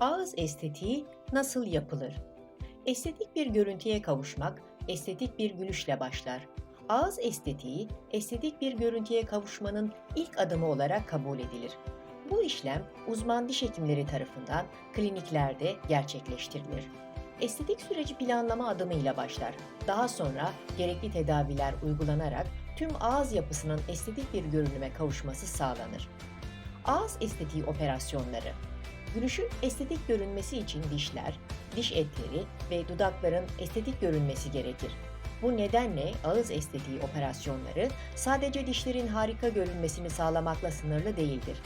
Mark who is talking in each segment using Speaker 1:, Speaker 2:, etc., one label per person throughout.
Speaker 1: Ağız estetiği nasıl yapılır? Estetik bir görüntüye kavuşmak, estetik bir gülüşle başlar. Ağız estetiği, estetik bir görüntüye kavuşmanın ilk adımı olarak kabul edilir. Bu işlem uzman diş hekimleri tarafından kliniklerde gerçekleştirilir. Estetik süreci planlama adımıyla başlar. Daha sonra gerekli tedaviler uygulanarak tüm ağız yapısının estetik bir görünüme kavuşması sağlanır. Ağız estetiği operasyonları Gülüşün estetik görünmesi için dişler, diş etleri ve dudakların estetik görünmesi gerekir. Bu nedenle ağız estetiği operasyonları sadece dişlerin harika görünmesini sağlamakla sınırlı değildir.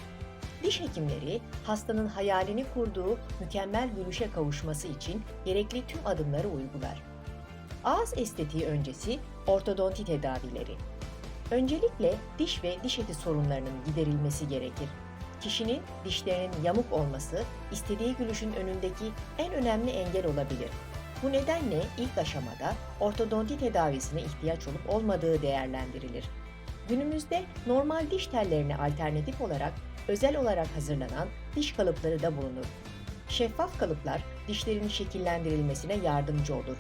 Speaker 1: Diş hekimleri hastanın hayalini kurduğu mükemmel gülüşe kavuşması için gerekli tüm adımları uygular. Ağız estetiği öncesi ortodonti tedavileri. Öncelikle diş ve diş eti sorunlarının giderilmesi gerekir. Kişinin dişlerinin yamuk olması istediği gülüşün önündeki en önemli engel olabilir. Bu nedenle ilk aşamada ortodonti tedavisine ihtiyaç olup olmadığı değerlendirilir. Günümüzde normal diş tellerine alternatif olarak özel olarak hazırlanan diş kalıpları da bulunur. Şeffaf kalıplar dişlerin şekillendirilmesine yardımcı olur.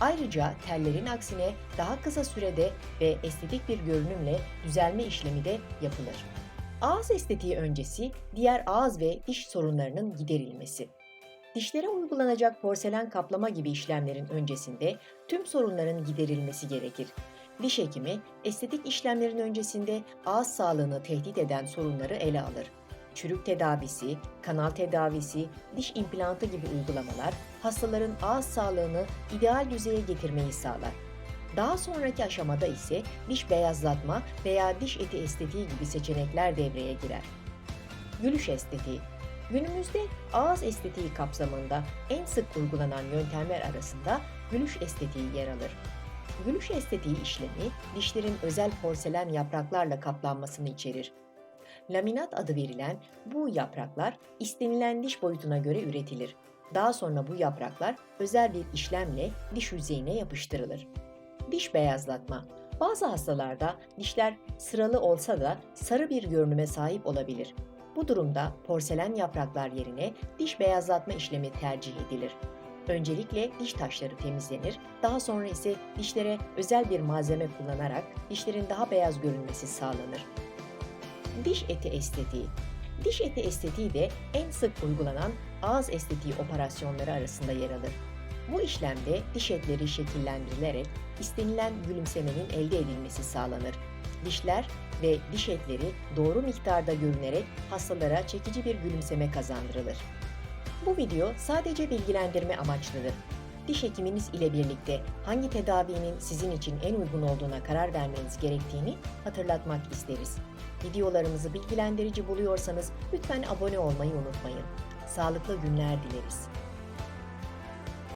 Speaker 1: Ayrıca tellerin aksine daha kısa sürede ve estetik bir görünümle düzelme işlemi de yapılır. Ağız estetiği öncesi diğer ağız ve diş sorunlarının giderilmesi. Dişlere uygulanacak porselen kaplama gibi işlemlerin öncesinde tüm sorunların giderilmesi gerekir. Diş hekimi estetik işlemlerin öncesinde ağız sağlığını tehdit eden sorunları ele alır. Çürük tedavisi, kanal tedavisi, diş implantı gibi uygulamalar hastaların ağız sağlığını ideal düzeye getirmeyi sağlar. Daha sonraki aşamada ise diş beyazlatma veya diş eti estetiği gibi seçenekler devreye girer. Gülüş estetiği Günümüzde ağız estetiği kapsamında en sık uygulanan yöntemler arasında gülüş estetiği yer alır. Gülüş estetiği işlemi dişlerin özel porselen yapraklarla kaplanmasını içerir. Laminat adı verilen bu yapraklar istenilen diş boyutuna göre üretilir. Daha sonra bu yapraklar özel bir işlemle diş yüzeyine yapıştırılır. Diş beyazlatma. Bazı hastalarda dişler sıralı olsa da sarı bir görünüme sahip olabilir. Bu durumda porselen yapraklar yerine diş beyazlatma işlemi tercih edilir. Öncelikle diş taşları temizlenir, daha sonra ise dişlere özel bir malzeme kullanarak dişlerin daha beyaz görünmesi sağlanır. Diş eti estetiği Diş eti estetiği de en sık uygulanan ağız estetiği operasyonları arasında yer alır. Bu işlemde diş etleri şekillendirilerek istenilen gülümsemenin elde edilmesi sağlanır. Dişler ve diş etleri doğru miktarda görünerek hastalara çekici bir gülümseme kazandırılır. Bu video sadece bilgilendirme amaçlıdır. Diş hekiminiz ile birlikte hangi tedavinin sizin için en uygun olduğuna karar vermeniz gerektiğini hatırlatmak isteriz. Videolarımızı bilgilendirici buluyorsanız lütfen abone olmayı unutmayın. Sağlıklı günler dileriz.